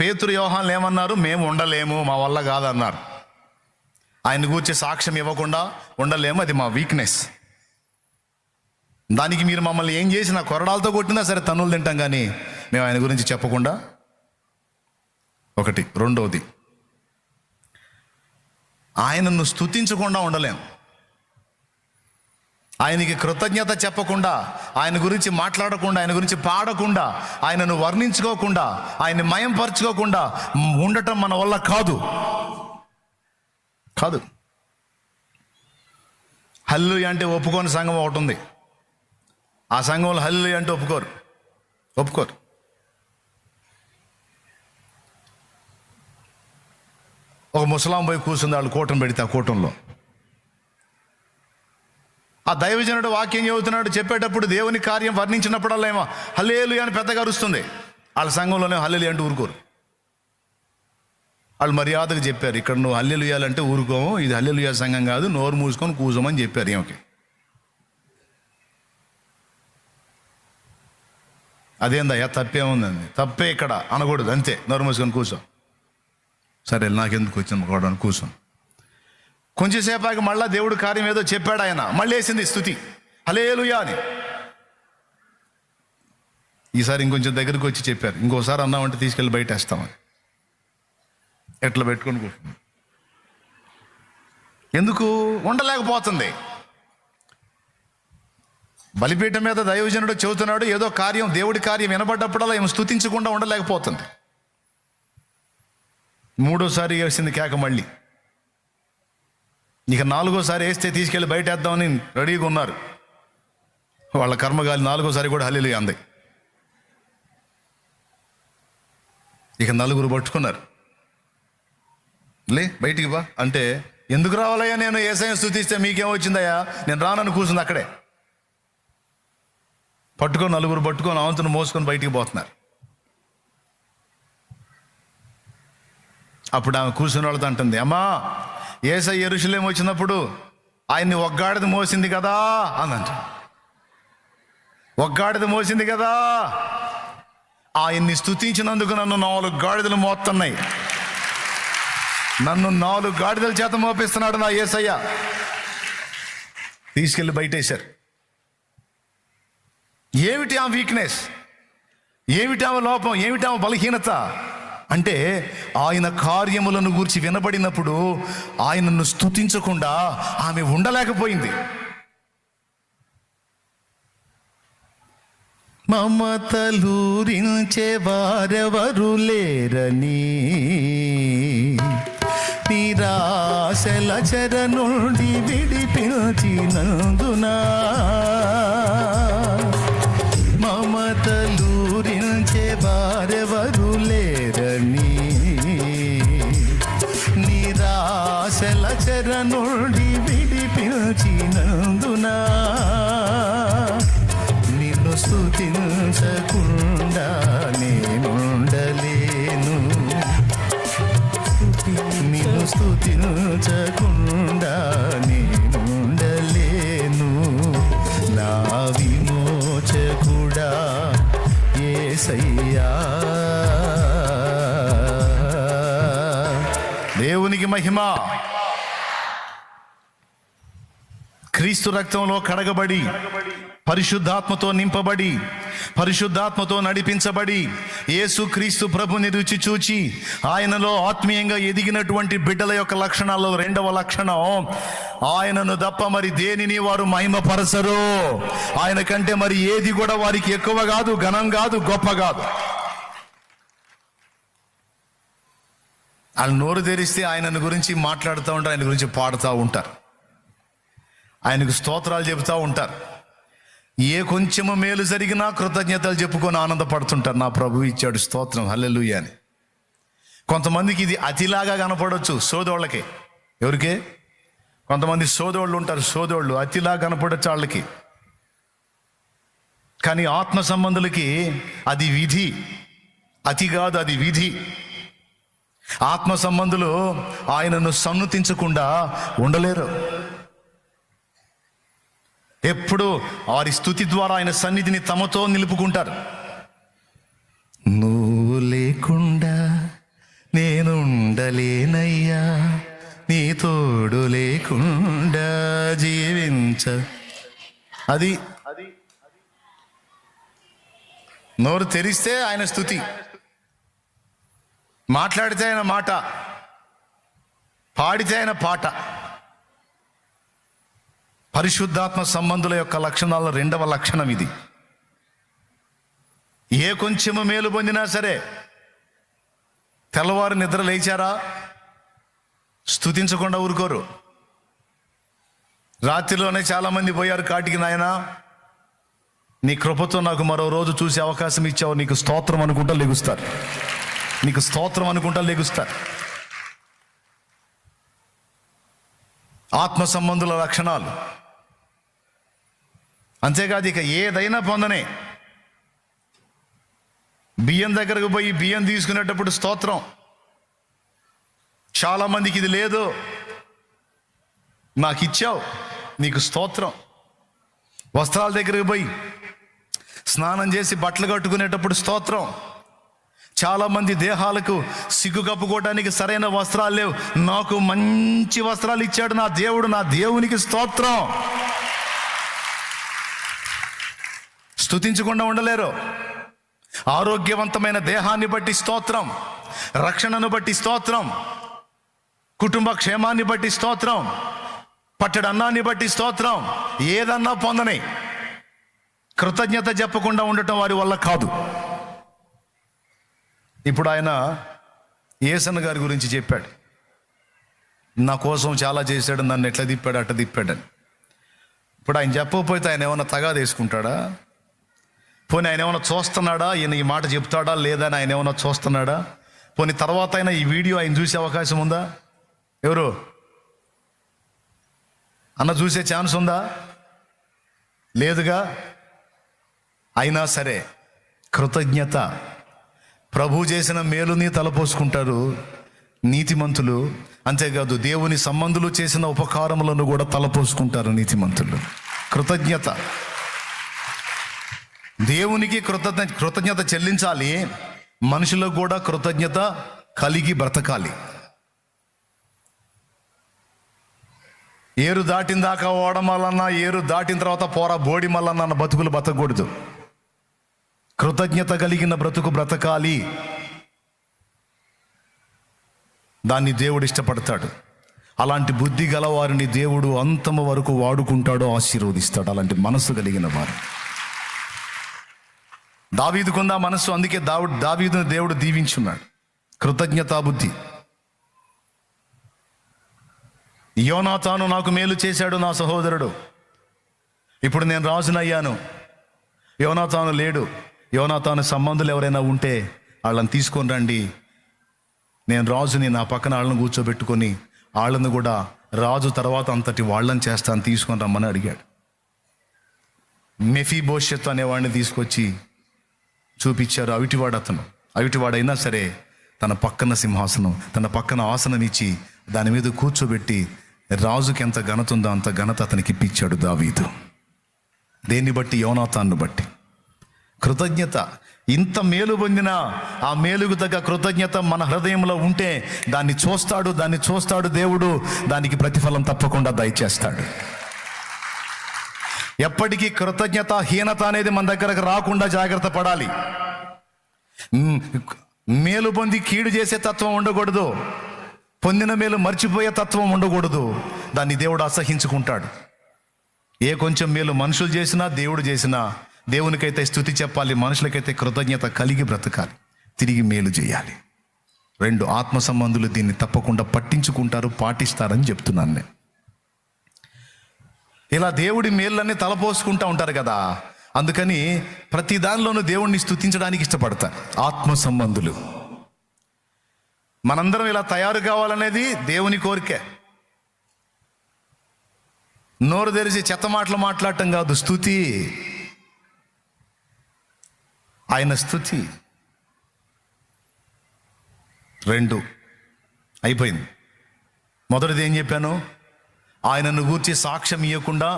పేతురు వ్యవహాన్లు ఏమన్నారు? మేము ఉండలేము మా వల్ల కాదన్నారు. ఆయన గురించి సాక్ష్యం ఇవ్వకుండా ఉండలేము అది మా వీక్నెస్ దానికి మీరు మమ్మల్ని ఏం చేసినా కొరడాలతో కొట్టినా సరే తన్నులు తింటాం కానీ మేము ఆయన గురించి చెప్పకుండా. ఒకటి. రెండవది. ఆయనను స్తుతించకుండా ఉండలేము ఆయనకి కృతజ్ఞత చెప్పకుండా ఆయన గురించి మాట్లాడకుండా ఆయన గురించి పాడకుండా ఆయనను వర్ణించుకోకుండా ఆయన్ని మయంపరచుకోకుండా ఉండటం మన వల్ల కాదు. కాదు. హల్లు అంటే ఒప్పుకోని సంఘం ఒకటి ఉంది. ఆ సంఘంలో హల్లు అంటే ఒప్పుకోరు. ఒప్పుకోరు. ఒక ముసలాం పోయి కూర్చుంది వాళ్ళు కూటం పెడితే ఆ కూటంలో. ఆ దైవజనుడు వాక్యం చెబుతున్నాడు చెప్పేటప్పుడు దేవుని కార్యం వర్ణించినప్పుడల్లా ఏమో హల్లేలు అని పెద్దగా అరుస్తుంది. వాళ్ళ సంఘంలోనే హల్లెలు అంటూ ఊరుకోరు. వాళ్ళు మర్యాదగా చెప్పారు ఇక్కడ నువ్వు హల్లెలు ఊరుకోము ఇది హల్లెలు సంఘం కాదు నోరు మూసుకొని కూసోమని చెప్పారు ఏమకి అదేందయ్యా తప్పేముందండి తప్పే ఇక్కడ అనకూడదు అంతే. నోరు మూసుకొని కూర్చో సరే నాకెందుకు వచ్చింది కూడా కూర్చోను కొంచెంసేపాకి మళ్ళా దేవుడు కార్యం ఏదో చెప్పాడు ఆయన. మళ్ళీ వేసింది స్థుతి. హలేలుయా అని. ఈసారి ఇంకొంచెం దగ్గరికి వచ్చి చెప్పారు. ఇంకోసారి అన్నామంటే తీసుకెళ్ళి బయట వేస్తామని ఎట్లా పెట్టుకొని కూర్చున్నాం? ఎందుకు? ఉండలేకపోతుంది. బలిపీఠం మీద దైవజనుడు చెబుతున్నాడు ఏదో కార్యం దేవుడి కార్యం వినబడ్డప్పుడల్లా ఏమి స్థుతించకుండా ఉండలేకపోతుంది. మూడోసారి వేసింది కేక మళ్ళీ. ఇక నాలుగోసారి వేస్తే తీసుకెళ్ళి బయట వేద్దామని రెడీగా ఉన్నారు. వాళ్ళ కర్మగాలి నాలుగోసారి కూడా హల్లి అంది. ఇక నలుగురు పట్టుకున్నారు. లే బయటికి బా. అంటే ఎందుకు రావాలయ్యా నేను ఏసైనా స్థుతిస్తే మీకేం వచ్చిందయ్యా? నేను రానని కూర్చుంది అక్కడే. పట్టుకొని నలుగురు పట్టుకొని అవంతును మోసుకొని బయటికి పోతున్నారు. అప్పుడు ఆమె కూర్చున్న వాళ్ళతో అంటుంది అమ్మా ఏసై ఎరుషులేం వచ్చినప్పుడు ఆయన్ని ఒగ్గాడిది మోసింది కదా అనంట. ఒగ్గాడిది మోసింది కదా. ఆయన్ని స్తుతించినందుకు నన్ను నాలుగు గాడిదలు మోస్తున్నాయి నన్ను నాలుగు గాడిదల చేత మోపిస్తున్నాడు నా ఏసయ్య. తీసుకెళ్ళి బయటేశారు. ఏమిటి ఆ వీక్నెస్ ఏమిటి ఆమె లోపం? ఏమిటి ఆమె బలహీనత? అంటే ఆయన కార్యములను గూర్చి వినబడినప్పుడు ఆయనను స్తుతించకుండా ఆమె ఉండలేకపోయింది. మమతలూరించే వారెవరు లేరని నిరాశల చెర నుండి విడిపించినందునా స్థుతించకుండా నేనుండలేను. నిన్ను స్థుతించకుండా నేనుండలేను. నా విమోచకుడా ఏసయ్యా. దేవునికి మహిమ. క్రీస్తు రక్తంలో కడగబడి పరిశుద్ధాత్మతో నింపబడి పరిశుద్ధాత్మతో నడిపించబడి యేసు క్రీస్తు ప్రభుని రుచి చూచి ఆయనలో ఆత్మీయంగా ఎదిగినటువంటి బిడ్డల యొక్క లక్షణాల్లో రెండవ లక్షణం ఆయనను తప్ప మరి దేనిని వారు మహిమపరచరు? ఆయన కంటే మరి ఏది కూడా వారికి ఎక్కువ కాదు ఘనం కాదు గొప్ప కాదు. వాళ్ళు నోరు తెరిస్తే ఆయనను గురించి మాట్లాడుతూ ఉంటారు ఆయన గురించి పాడుతూ ఉంటారు. ఆయనకు స్తోత్రాలు చెబుతూ ఉంటారు. ఏ కొంచెము మేలు జరిగినా కృతజ్ఞతలు చెప్పుకొని ఆనందపడుతుంటారు. నా ప్రభు ఇచ్చాడు స్తోత్రం. హల్లెలుయ్య అని. కొంతమందికి ఇది అతిలాగా కనపడవచ్చు సోదోళ్ళకి ఎవరికే? కొంతమంది సోదోళ్ళు ఉంటారు సోదోళ్ళు అతిలా కనపడచ్చు వాళ్ళకి. కానీ ఆత్మ సంబంధులకి అది విధి. అతి కాదు అది విధి. ఆత్మ సంబంధులు ఆయనను సన్నుతించకుండా ఉండలేరు. ఎప్పుడు వారి స్థుతి ద్వారా ఆయన సన్నిధిని తమతో నిలుపుకుంటారు. నువ్వు లేకుండా ఉండలేనయ్యా నీ తోడు లేకుండా జీవించ. అది నోరు తెరిస్తే ఆయన స్థుతి. మాట్లాడితే ఆయన మాట పాడితే ఆయన పాట. పరిశుద్ధాత్మ సంబంధుల యొక్క లక్షణాల రెండవ లక్షణం ఇది. ఏ కొంచెము మేలు పొందినా సరే తెల్లవారు నిద్ర లేచారా? స్తుతించకుండా ఊరుకోరు. రాత్రిలోనే చాలామంది పోయారు కాటికి నాయన. నీ కృపతో నాకు మరో రోజు చూసే అవకాశం ఇచ్చావు. నీకు స్తోత్రం అనుకుంటా లెగుస్తారు. నీకు స్తోత్రం అనుకుంటా లెగుస్తారు. ఆత్మ సంబంధుల లక్షణాలు. అంతేకాదు ఇక ఏదైనా పొందనే. బియ్యం దగ్గరకు పోయి బియ్యం తీసుకునేటప్పుడు స్తోత్రం. చాలామందికి ఇది లేదు. నాకు ఇచ్చావు నీకు స్తోత్రం. వస్త్రాల దగ్గరకు పోయి స్నానం చేసి బట్టలు కట్టుకునేటప్పుడు స్తోత్రం. చాలామంది దేహాలకు సిగ్గు కప్పుకోవడానికి సరైన వస్త్రాలు లేవు. నాకు మంచి వస్త్రాలు ఇచ్చాడు నా దేవుడు నా దేవునికి స్తోత్రం. స్తుతించకుండా ఉండలేరు. ఆరోగ్యవంతమైన దేహాన్ని బట్టి స్తోత్రం రక్షణను బట్టి స్తోత్రం కుటుంబ క్షేమాన్ని బట్టి స్తోత్రం పట్టడి అన్నాన్ని బట్టి స్తోత్రం ఏదన్నా పొందని కృతజ్ఞత చెప్పకుండా ఉండటం వారి వల్ల కాదు. ఇప్పుడు ఆయన ఏసన్ గారి గురించి చెప్పాడు. నా కోసం చాలా చేశాడు నన్ను ఎట్లా తిప్పాడు అట్ట తిప్పాడని. ఇప్పుడు ఆయన చెప్పకపోతే ఆయన ఏమైనా తగా తీసుకుంటాడా పోనీ ఆయన ఏమైనా చూస్తున్నాడా? ఈయన ఈ మాట చెప్తాడా? లేదా అని ఆయన ఏమైనా చూస్తున్నాడా? పోనీ తర్వాత అయినా ఈ వీడియో ఆయన చూసే అవకాశం ఉందా? ఎవరు? అన్న చూసే ఛాన్స్ ఉందా? లేదుగా? అయినా సరే కృతజ్ఞత. ప్రభు చేసిన మేలుని తలపోసుకుంటారు నీతిమంతులు. అంతేకాదు దేవుని సంబంధులు చేసిన ఉపకారములను కూడా తలపోసుకుంటారు నీతిమంతులు. కృతజ్ఞత. దేవునికి కృతజ్ఞ కృతజ్ఞత చెల్లించాలి. మనుషులకు కూడా కృతజ్ఞత కలిగి బ్రతకాలి. ఏరు దాటిన దాకా ఓడమల్లన్నా ఏరు దాటిన తర్వాత పోరా బోడి మల్లన్న అన్న బతుకులు బతకూడదు. కృతజ్ఞత కలిగిన బ్రతుకు బ్రతకాలి. దాన్ని దేవుడు ఇష్టపడతాడు. అలాంటి బుద్ధి గలవారిని దేవుడు అంతము వరకు వాడుకుంటాడో ఆశీర్వదిస్తాడు. అలాంటి మనస్సు కలిగిన వారు. దావీదుకుందా మనసు అందుకే దావుడు దావీదును దేవుడు దీవించున్నాడు. కృతజ్ఞతా బుద్ధి. యోనాతాను నాకు మేలు చేశాడు నా సహోదరుడు. ఇప్పుడు నేను రాజునయ్యాను. యోనాతాను లేడు. యోనాతాను సంబంధులు ఎవరైనా ఉంటే వాళ్ళని తీసుకొని రండి. నేను రాజుని నా పక్కన వాళ్ళని కూర్చోబెట్టుకొని వాళ్ళని కూడా రాజు తర్వాత అంతటి వాళ్ళని చేస్తాను తీసుకొని రమ్మని అడిగాడు. మెఫీ భవిష్యత్తు అనేవాడిని తీసుకొచ్చి చూపించారు అవిటివాడు అతను అవిటివాడైనా సరే తన పక్కన సింహాసనం తన పక్కన ఆసనం ఇచ్చి దాని మీద కూర్చోబెట్టి రాజుకి ఎంత ఘనత ఉందో అంత ఘనత అతనికి ఇప్పించాడు దావీదు. దేన్ని బట్టి? యోనాథాన్ని బట్టి. కృతజ్ఞత. ఇంత మేలు పొందిన ఆ మేలుకు తగ్గ కృతజ్ఞత మన హృదయంలో ఉంటే దాన్ని చూస్తాడు దాన్ని చూస్తాడు దేవుడు దానికి ప్రతిఫలం తప్పకుండా దయచేస్తాడు. ఎప్పటికీ కృతజ్ఞత హీనత అనేది మన దగ్గరకు రాకుండా జాగ్రత్త పడాలి. మేలు పొంది కీడు చేసే తత్వం ఉండకూడదు. పొందిన మేలు మర్చిపోయే తత్వం ఉండకూడదు. దాన్ని దేవుడు అసహించుకుంటాడు. ఏ కొంచెం మేలు మనుషులు చేసినా దేవుడు చేసినా దేవునికైతే స్థుతి చెప్పాలి మనుషులకైతే కృతజ్ఞత కలిగి బ్రతకాలి తిరిగి మేలు చేయాలి. రెండు ఆత్మ సంబంధులు దీన్ని తప్పకుండా పట్టించుకుంటారు పాటిస్తారని చెప్తున్నాను నేను. ఇలా దేవుడి మేళ్ళన్నీ తలపోసుకుంటూ ఉంటారు కదా. అందుకని ప్రతి దానిలోనూ దేవుణ్ణి స్థుతించడానికి ఇష్టపడతారు ఆత్మ సంబంధులు మనందరం ఇలా తయారు కావాలనేది దేవుని కోరికే. నోరు తెరిచి చెత్త మాటలు మాట్లాడటం కాదు స్థుతి ఆయన స్థుతి రెండు. అయిపోయింది. మొదటిది ఏం చెప్పాను? ఆయనను గూర్చి సాక్ష్యం ఇవ్వకుండా